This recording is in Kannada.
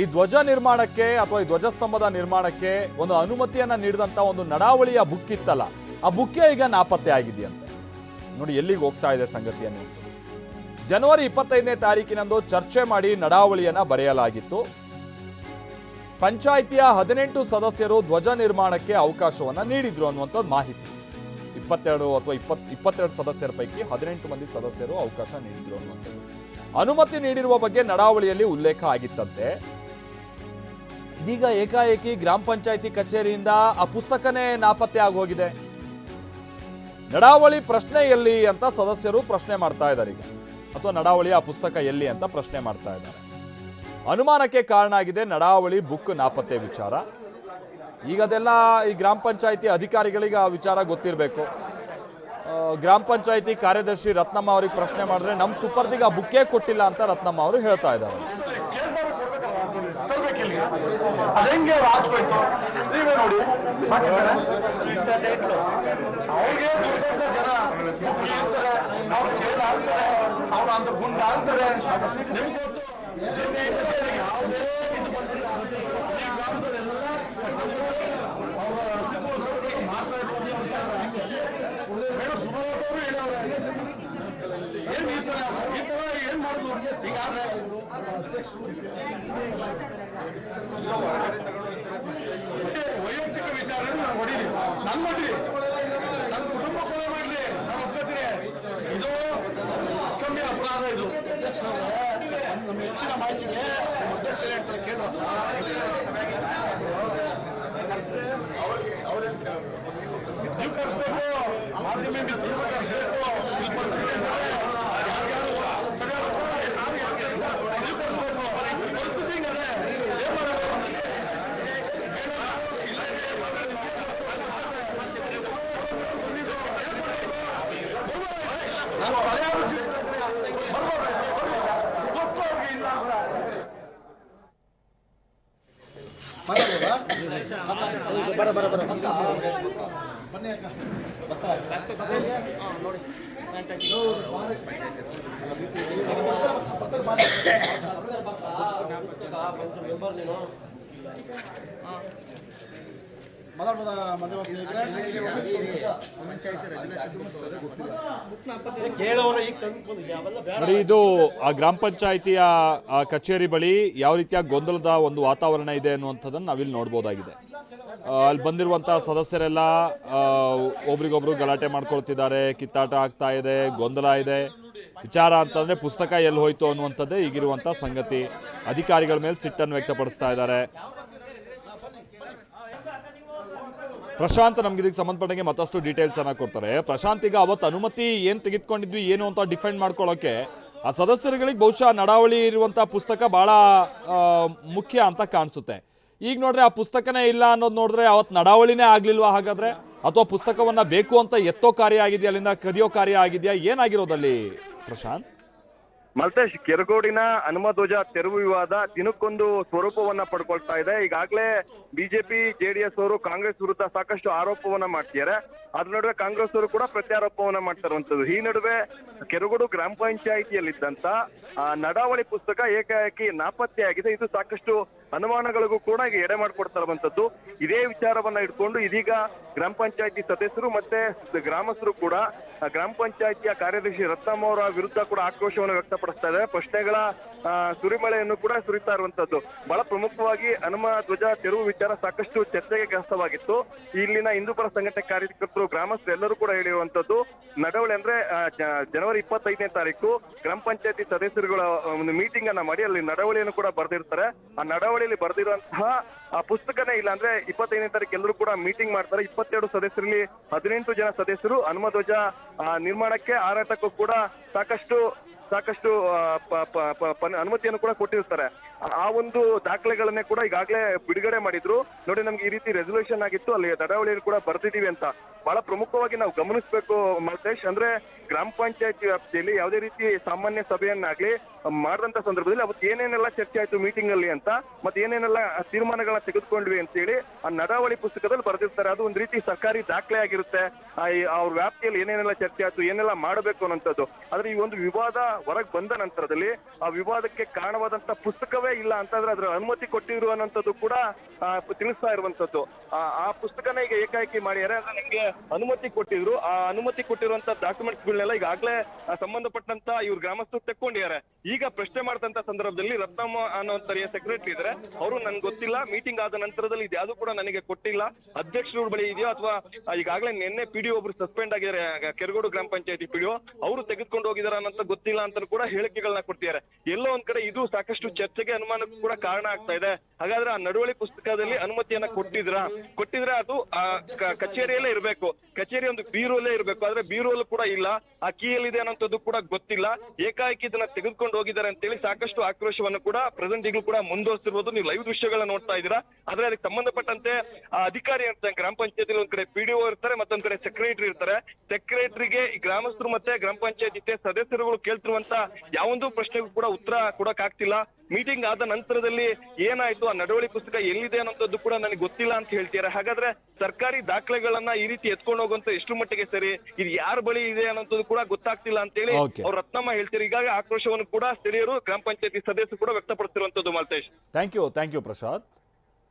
ಈ ಧ್ವಜ ನಿರ್ಮಾಣಕ್ಕೆ ಅಥವಾ ಈ ಧ್ವಜಸ್ತಂಭದ ನಿರ್ಮಾಣಕ್ಕೆ ಒಂದು ಅನುಮತಿಯನ್ನ ನೀಡಿದಂತ ಒಂದು ನಡಾವಳಿಯ ಬುಕ್ ಇತ್ತಲ್ಲ, ಆ ಬುಕ್ಕೆ ಈಗ ನಾಪತ್ತೆ ಆಗಿದೆಯಂತೆ. ನೋಡಿ, ಎಲ್ಲಿಗೆ ಹೋಗ್ತಾ ಇದೆ ಸಂಗತಿಯನ್ನು. ಜನವರಿ ಇಪ್ಪತ್ತೈದನೇ ತಾರೀಕಿನಂದು ಚರ್ಚೆ ಮಾಡಿ ನಡಾವಳಿಯನ್ನ ಬರೆಯಲಾಗಿತ್ತು. ಪಂಚಾಯಿತಿಯ ಹದಿನೆಂಟು ಸದಸ್ಯರು ಧ್ವಜ ನಿರ್ಮಾಣಕ್ಕೆ ಅವಕಾಶವನ್ನ ನೀಡಿದ್ರು ಅನ್ನುವಂಥದ್ದು ಮಾಹಿತಿ. ಇಪ್ಪತ್ತೆರಡು ಅಥವಾ ಇಪ್ಪತ್, ಇಪ್ಪತ್ತೆರಡು ಸದಸ್ಯರ ಪೈಕಿ ಹದಿನೆಂಟು ಮಂದಿ ಸದಸ್ಯರು ಅವಕಾಶ ನೀಡಿದ್ರು ಅನ್ನುವಂಥದ್ದು. ಅನುಮತಿ ನೀಡಿರುವ ಬಗ್ಗೆ ನಡಾವಳಿಯಲ್ಲಿ ಉಲ್ಲೇಖ ಆಗಿತ್ತಂತೆ. ಇದೀಗ ಏಕಾಏಕಿ ಗ್ರಾಮ ಪಂಚಾಯಿತಿ ಕಚೇರಿಯಿಂದ ಆ ಪುಸ್ತಕನೇ ನಾಪತ್ತೆ ಆಗೋಗಿದೆ. ನಡಾವಳಿ ಪ್ರಶ್ನೆ ಎಲ್ಲಿ ಅಂತ ಸದಸ್ಯರು ಪ್ರಶ್ನೆ ಮಾಡ್ತಾ ಇದ್ದಾರೆ ಈಗ. ಅಥವಾ ನಡಾವಳಿ ಆ ಪುಸ್ತಕ ಎಲ್ಲಿ ಅಂತ ಪ್ರಶ್ನೆ ಮಾಡ್ತಾ ಇದ್ದಾರೆ. ಅನುಮಾನಕ್ಕೆ ಕಾರಣ ಆಗಿದೆ ನಡಾವಳಿ ಬುಕ್ ನಾಪತ್ತೆ ವಿಚಾರ. ಈಗ ಅದೆಲ್ಲ ಈ ಗ್ರಾಮ ಪಂಚಾಯಿತಿ ಅಧಿಕಾರಿಗಳಿಗೆ ಆ ವಿಚಾರ ಗೊತ್ತಿರಬೇಕು. ಗ್ರಾಮ ಪಂಚಾಯಿತಿ ಕಾರ್ಯದರ್ಶಿ ರತ್ನಮ್ಮ ಅವ್ರಿಗೆ ಪ್ರಶ್ನೆ ಮಾಡಿದ್ರೆ ನಮ್ಮ ಸುಪರ್ದಿಗೆ ಆ ಬುಕ್ಕೇ ಕೊಟ್ಟಿಲ್ಲ ಅಂತ ರತ್ನಮ್ಮ ಅವರು ಹೇಳ್ತಾ ಇದ್ದಾರೆ. ತರ್ಬೇಕಿಲ್ಲಿ ಅದ ಹೆಂಗೆ ಹಾಕ್ಬೇಕು ನೀವೇ ನೋಡಿ ಅವ್ರಿಗೆ ಜನ ಅಂತಾರೆ ಅವ್ರು ಚೇಲ ಅಂತಾರೆ ಅವ್ರು ಅಂತ ಗುಂಡ ಇದ್ರೆ ಯಾವುದೇ ಏನ್ ಈ ತರ ಈ ತರ ಏನ್ ಮಾಡುದು ಈಗಾದ್ರೆ ವೈಯಕ್ತಿಕ ವಿಚಾರ ನಾನು ಹೊಡೀಲಿ ನನ್ ಮಾಡಿ ನನ್ನ ಕುಟುಂಬ ಕೊಲೆ ಮಾಡ್ಲಿ. ನಾನು ಒಪ್ಕೋತೀನಿ. ಇದು ಅಕ್ಷಮ್ಯ ಅಪರಾಧ ಇದು. ನಮ್ಮ ಹೆಚ್ಚಿನ ಮಾಹಿತಿಗೆ ನಮ್ಮ ಅಧ್ಯಕ್ಷರು ಹೇಳ್ತಾರೆ ಕೇಳೋ. ನೀವು ಕರೆಸ್ಬೇಕು. ಮಾಧ್ಯಮ ಮಿತ್ರ ನೀವು ಕರೆಸ್ಬೇಕು ಇಲ್ಲಿ ಬರ್ತೀವಿ ಅಂದ್ರೆ ಯಾರ್ಯಾರು ಸರಿಯಾದ ನಾನು ಹೇಳ್ತೀನಿ. ನೀವು ಕರೆಸ್ಬೇಕು ಪರಿಸ್ಥಿತಿ ಹಿಂಗದೆ ಏನ್ ಮಾಡೋದು ನಾನು ಹಳೆಯಾರು ಗೊತ್ತು ಅವ್ರಿಗೆ ಇಲ್ಲ ಮಾತಾಡ್ಬೋದಾ ಬರ ಬರ ಈಗ ಮಧ್ಯ ನೋಡಿ ಇದು ಆ ಗ್ರಾಮ ಪಂಚಾಯಿತಿಯ ಆ ಕಚೇರಿ ಬಳಿ ಯಾವ ರೀತಿಯ ಗೊಂದಲದ ಒಂದು ವಾತಾವರಣ ಇದೆ ಅನ್ನುವಂಥದ್ದನ್ನು ನಾವಿಲ್ಲಿ ನೋಡ್ಬೋದಾಗಿದೆ. ಅಲ್ಲಿ ಬಂದಿರುವಂತಹ ಸದಸ್ಯರೆಲ್ಲ ಒಬ್ರಿಗೊಬ್ರು ಗಲಾಟೆ ಮಾಡ್ಕೊಳ್ತಿದ್ದಾರೆ ಕಿತ್ತಾಟ ಆಗ್ತಾ ಇದೆ ಗೊಂದಲ ಇದೆ. ವಿಚಾರ ಅಂತಂದ್ರೆ ಪುಸ್ತಕ ಎಲ್ಲಿ ಹೋಯ್ತು ಅನ್ನುವಂಥದ್ದೇ ಈಗಿರುವಂತಹ ಸಂಗತಿ. ಅಧಿಕಾರಿಗಳ ಮೇಲೆ ಸಿಟ್ಟನ್ನು ವ್ಯಕ್ತಪಡಿಸ್ತಾ ಇದ್ದಾರೆ. ಪ್ರಶಾಂತ್ ನಮ್ಗೆ ಇದಕ್ಕೆ ಸಂಬಂಧಪಟ್ಟಂಗೆ ಮತ್ತಷ್ಟು ಡೀಟೇಲ್ಸ್ ಅನ್ನ ಕೊಡ್ತಾರೆ. ಪ್ರಶಾಂತ್ ಈಗ ಅವತ್ತು ಅನುಮತಿ ಏನು ತೆಗೆದುಕೊಂಡಿದ್ವಿ, ಏನು ಅಂತ ಡಿಫೆಂಡ್ ಮಾಡ್ಕೊಳ್ಳೋಕೆ ಆ ಸದಸ್ಯರುಗಳಿಗೆ ಬಹುಶಃ ನಡಾವಳಿ ಇರುವಂತ ಪುಸ್ತಕ ಬಹಳ ಮುಖ್ಯ ಅಂತ ಕಾಣಿಸುತ್ತೆ. ಈಗ ನೋಡ್ರೆ, ಆ ಪುಸ್ತಕನೇ ಇಲ್ಲ ಅನ್ನೋದು ನೋಡಿದ್ರೆ ಅವತ್ತು ನಡಾವಳಿನೇ ಆಗ್ಲಿಲ್ವಾ ಹಾಗಾದ್ರೆ? ಅಥವಾ ಪುಸ್ತಕವನ್ನ ಬೇಕು ಅಂತ ಎತ್ತೋ ಕಾರ್ಯ ಆಗಿದೆಯಾ, ಅಲ್ಲಿಂದ ಕದಿಯೋ ಕಾರ್ಯ ಆಗಿದೆಯಾ, ಏನಾಗಿರೋದಲ್ಲಿ ಪ್ರಶಾಂತ್? ಮಲ್ತೇಶ್ ಕೆರಗೋಡಿನ ಹನುಮಧ್ವಜ ತೆರವು ವಿವಾದ ದಿನಕ್ಕೊಂದು ಸ್ವರೂಪವನ್ನ ಪಡ್ಕೊಳ್ತಾ ಇದೆ. ಈಗಾಗಲೇ ಬಿಜೆಪಿ, ಜೆಡಿಎಸ್ ಅವರು ಕಾಂಗ್ರೆಸ್ ವಿರುದ್ಧ ಸಾಕಷ್ಟು ಆರೋಪವನ್ನ ಮಾಡ್ತಿದ್ದಾರೆ. ಅದ್ರ ನಡುವೆ ಕಾಂಗ್ರೆಸ್ ಅವರು ಕೂಡ ಪ್ರತ್ಯಾರೋಪವನ್ನ ಮಾಡ್ತಾ ಇರುವಂತದ್ದು ಈ ನಡುವೆ ಕೆರಗೋಡು ಗ್ರಾಮ ಪಂಚಾಯಿತಿಯಲ್ಲಿದ್ದಂತ ನಡಾವಳಿ ಪುಸ್ತಕ ಏಕಾಏಕಿ ನಾಪತ್ತೆಯಾಗಿದೆ. ಇದು ಸಾಕಷ್ಟು ಅನುಮಾನಗಳಿಗೂ ಕೂಡ ಈಗ ಎಡೆ ಮಾಡಿಕೊಡ್ತಾ ಇದೇ ವಿಚಾರವನ್ನ ಇಟ್ಕೊಂಡು ಇದೀಗ ಗ್ರಾಮ ಪಂಚಾಯತಿ ಸದಸ್ಯರು ಮತ್ತೆ ಗ್ರಾಮಸ್ಥರು ಕೂಡ ಗ್ರಾಮ ಪಂಚಾಯತಿಯ ಕಾರ್ಯದರ್ಶಿ ರತ್ನಮ್ಮ ಅವರ ವಿರುದ್ಧ ಕೂಡ ಆಕ್ರೋಶವನ್ನು ವ್ಯಕ್ತಪಡಿಸ್ತಾ ಇದ್ದಾರೆ. ಪ್ರಶ್ನೆಗಳ ಸುರಿಮಳೆಯನ್ನು ಕೂಡ ಸುರಿತಾ ಇರುವಂತದ್ದು. ಬಹಳ ಪ್ರಮುಖವಾಗಿ ಹನುಮ ಧ್ವಜ ತೆರವು ವಿಚಾರ ಸಾಕಷ್ಟು ಚರ್ಚೆಗೆ ಗ್ರಸ್ತವಾಗಿತ್ತು. ಇಲ್ಲಿನ ಹಿಂದೂಪರ ಸಂಘಟನೆ ಕಾರ್ಯಕರ್ತರು, ಗ್ರಾಮಸ್ಥರು ಎಲ್ಲರೂ ಕೂಡ ಹೇಳಿರುವಂತದ್ದು, ನಡವಳಿ ಅಂದ್ರೆ ಜನವರಿ ಇಪ್ಪತ್ತೈದನೇ ತಾರೀಕು ಗ್ರಾಮ ಪಂಚಾಯತಿ ಸದಸ್ಯರುಗಳ ಒಂದು ಮೀಟಿಂಗ್ ಅನ್ನ ಮಾಡಿ ಅಲ್ಲಿ ನಡವಳಿಯನ್ನು ಕೂಡ ಬರೆದಿರ್ತಾರೆ. ಆ ನಡವಳಿಯಲ್ಲಿ ಬರೆದಿರುವಂತಹ ಪುಸ್ತಕನೇ ಇಲ್ಲ ಅಂದ್ರೆ ಇಪ್ಪತ್ತೈದನೇ ತಾರೀಕು ಎಲ್ಲರೂ ಕೂಡ ಮೀಟಿಂಗ್ ಮಾಡ್ತಾರೆ. ಇಪ್ಪತ್ತೆರಡು ಸದಸ್ಯರಲ್ಲಿ ಹದಿನೆಂಟು ಜನ ಸದಸ್ಯರು, ಹನುಮಧ್ವಜ ನಿರ್ಮಾಣಕ್ಕೆ ಹಾರಾಟಕ್ಕೂ ಕೂಡ ಸಾಕಷ್ಟು ಸಾಕಷ್ಟು ಅನುಮತಿಯನ್ನು ಕೂಡ ಕೊಟ್ಟಿರ್ತಾರೆ ಆ- ಒಂದು ದಾಖಲೆಗಳನ್ನೇ ಕೂಡ ಈಗಾಗಲೇ ಬಿಡುಗಡೆ ಮಾಡಿದ್ರು. ನೋಡಿ, ನಮ್ಗೆ ಈ ರೀತಿ ರೆಸಲ್ಯೂಷನ್ ಆಗಿತ್ತು. ಅಲ್ಲಿ ದಡಾವಳಿಯಲ್ಲಿ ಕೂಡ ಬರ್ತಿದ್ದೀವಿ ಅಂತ. ಬಹಳ ಪ್ರಮುಖವಾಗಿ ನಾವು ಗಮನಿಸಬೇಕು ಮಲ್ತೇಶ್. ಅಂದ್ರೆ ಗ್ರಾಮ ಪಂಚಾಯತ್ ವ್ಯಾಪ್ತಿಯಲ್ಲಿ ಯಾವುದೇ ರೀತಿ ಸಾಮಾನ್ಯ ಸಭೆಯನ್ನಾಗ್ಲಿ ಮಾಡಿದಂತ ಸಂದರ್ಭದಲ್ಲಿ ಅವತ್ತು ಏನೇನೆಲ್ಲ ಚರ್ಚೆ ಆಯ್ತು ಮೀಟಿಂಗ್ ಅಲ್ಲಿ ಅಂತ, ಮತ್ತೆ ಏನೇನೆಲ್ಲ ತೀರ್ಮಾನಗಳನ್ನ ತೆಗೆದುಕೊಂಡ್ವಿ ಅಂತ ಹೇಳಿ ಆ ನಡಾವಳಿ ಪುಸ್ತಕದಲ್ಲಿ ಬರೆದಿರ್ತಾರೆ. ಅದು ಒಂದು ರೀತಿ ಸರ್ಕಾರಿ ದಾಖಲೆ ಆಗಿರುತ್ತೆ. ಅವ್ರ ವ್ಯಾಪ್ತಿಯಲ್ಲಿ ಏನೇನೆಲ್ಲ ಚರ್ಚೆ ಆಯ್ತು, ಏನೆಲ್ಲ ಮಾಡಬೇಕು ಅನ್ನೋಂಥದ್ದು. ಆದ್ರೆ ಈ ಒಂದು ವಿವಾದ ಹೊರಗೆ ಬಂದ ನಂತರದಲ್ಲಿ ಆ ವಿವಾದಕ್ಕೆ ಕಾರಣವಾದಂತ ಇಲ್ಲ ಅಂತಂದ್ರೆ ಅದ್ರ ಅನುಮತಿ ಕೊಟ್ಟಿದ್ರು ಕೂಡ ತಿಳಿಸ್ತಾ ಇರುವಂತದ್ದು ಆ, ಪುಸ್ತಕನ ಈಗ ಏಕಾಏಕಿ ಮಾಡಿದ್ದಾರೆ ಅಂದ್ರೆ ನಿಮ್ಗೆ ಅನುಮತಿ ಕೊಟ್ಟಿದ್ರು ಆ ಅನುಮತಿ ಕೊಟ್ಟಿರುವಂತ ಡಾಕ್ಯುಮೆಂಟ್ಸ್ ಗಳನ್ನೆಲ್ಲ ಈಗಾಗ್ಲೇ ಸಂಬಂಧಪಟ್ಟಂತ ಇವ್ರು ಗ್ರಾಮಸ್ಥರು ತೆಕ್ಕೊಂಡಿದ್ದಾರೆ. ಈಗ ಪ್ರಶ್ನೆ ಮಾಡಿದಂತ ಸಂದರ್ಭದಲ್ಲಿ ರತ್ನಮ್ಮ ಅನ್ನೋಂತ ಸೆಕ್ರೆಟರಿ ಇದ್ರೆ ಅವರು ನನ್ಗೆ ಗೊತ್ತಿಲ್ಲ ಮೀಟಿಂಗ್ ಆದ ನಂತರದಲ್ಲಿ ಇದ್ಯಾವುದು ಕೂಡ ನನಗೆ ಕೊಟ್ಟಿಲ್ಲ. ಅಧ್ಯಕ್ಷರ ಬಳಿ ಇದೆಯೋ ಅಥವಾ ಈಗಾಗಲೇ ನಿನ್ನೆ ಪಿ ಡಿ ಒಬ್ರು ಸಸ್ಪೆಂಡ್ ಆಗಿದ್ದಾರೆ ಆಗ ಕೆರಗೋಡು ಗ್ರಾಮ ಪಂಚಾಯತಿ ಪಿ ಡಿ ಅವರು ತೆಗೆದುಕೊಂಡು ಹೋಗಿದಾರ ಅನ್ನೋಂತ ಗೊತ್ತಿಲ್ಲ ಅಂತ ಕೂಡ ಹೇಳಿಕೆಗಳನ್ನ ಕೊಡ್ತಿದ್ದಾರೆ. ಎಲ್ಲೋ ಒಂದ್ ಕಡೆ ಇದು ಸಾಕಷ್ಟು ಚರ್ಚೆಗೆ ಅನುಮಾನಕ್ಕೂ ಕೂಡ ಕಾರಣ ಆಗ್ತಾ ಇದೆ. ಹಾಗಾದ್ರೆ ಆ ನಡುವಳಿ ಪುಸ್ತಕದಲ್ಲಿ ಅನುಮತಿಯನ್ನ ಕೊಟ್ಟಿದ್ರ? ಕೊಟ್ಟಿದ್ರೆ ಅದು, ಆ ಕಚೇರಿಯಲ್ಲೇ ಇರಬೇಕು. ಕಚೇರಿ ಒಂದು ಬೀರುವಲ್ಲೇ ಇರಬೇಕು. ಆದ್ರೆ ಬೀರುವಲ್ಲೂ ಕೂಡ ಇಲ್ಲ. ಆ ಕೀಯಲ್ಲಿದೆ ಅನ್ನೋಂಥದ್ದು ಕೂಡ ಗೊತ್ತಿಲ್ಲ. ಏಕಾಏಕಿ ಇದನ್ನ ತೆಗೆದುಕೊಂಡು ಹೋಗಿದ್ದಾರೆ ಅಂತೇಳಿ ಸಾಕಷ್ಟು ಆಕ್ರೋಶವನ್ನು ಕೂಡ ಪ್ರೆಸೆಂಟ್ ಈಗಲೂ ಕೂಡ ಮುಂದುವರಿಸಿರ್ಬೋದು. ನೀವು ಲೈವ್ ದೃಶ್ಯಗಳನ್ನ ನೋಡ್ತಾ ಇದ್ದೀರಾ. ಆದ್ರೆ ಅದಕ್ಕೆ ಸಂಬಂಧಪಟ್ಟಂತೆ ಆ ಅಧಿಕಾರಿ ಅಂತ ಗ್ರಾಮ ಪಂಚಾಯತ್ ಒಂದ್ ಕಡೆ ಪಿಡಿಒ ಇರ್ತಾರೆ, ಮತ್ತೊಂದ್ ಕಡೆ ಸೆಕ್ರೆಟರಿ ಇರ್ತಾರೆ. ಸೆಕ್ರೆಟರಿಗೆ ಗ್ರಾಮಸ್ಥರು ಮತ್ತೆ ಗ್ರಾಮ ಪಂಚಾಯತಿ ಸದಸ್ಯರುಗಳು ಕೇಳ್ತಿರುವಂತ ಯಾವೊಂದು ಪ್ರಶ್ನೆಗೂ ಕೂಡ ಉತ್ತರ ಕೊಡಕ್ ಆಗ್ತಿಲ್ಲ ಮೀಟಿಂಗ್ ಆದ ನಂತರದಲ್ಲಿ ಏನಾಯ್ತು? ಆ ನಡವಳಿ ಪುಸ್ತಕ ಎಲ್ಲಿದೆ ಅನ್ನೋಂಥದ್ದು ಕೂಡ ನನಗೆ ಗೊತ್ತಿಲ್ಲ ಅಂತ ಹೇಳ್ತೀರಾ? ಹಾಗಾದ್ರೆ ಸರ್ಕಾರಿ ದಾಖಲೆಗಳನ್ನ ಈ ರೀತಿ ಎತ್ಕೊಂಡು ಹೋಗುವಂತ ಎಷ್ಟು ಮಟ್ಟಿಗೆ ಸರಿ? ಇದು ಯಾರ ಬಳಿ ಇದೆ ಅನ್ನೋಂಥದ್ದು ಕೂಡ ಗೊತ್ತಾಗ್ತಿಲ್ಲ ಅಂತ ಹೇಳಿ ಅವ್ರ ರತ್ನಮ್ಮ ಹೇಳ್ತಾರೆ. ಈಗಾಗ ಆಕ್ರೋಶವನ್ನು ಕೂಡ ಸ್ಥಳೀಯರು ಗ್ರಾಮ ಪಂಚಾಯತಿ ಸದಸ್ಯರು ಕೂಡ ವ್ಯಕ್ತಪಡಿಸಿರುವಂತದ್ದು Maltesh. Thank you thank you Prasad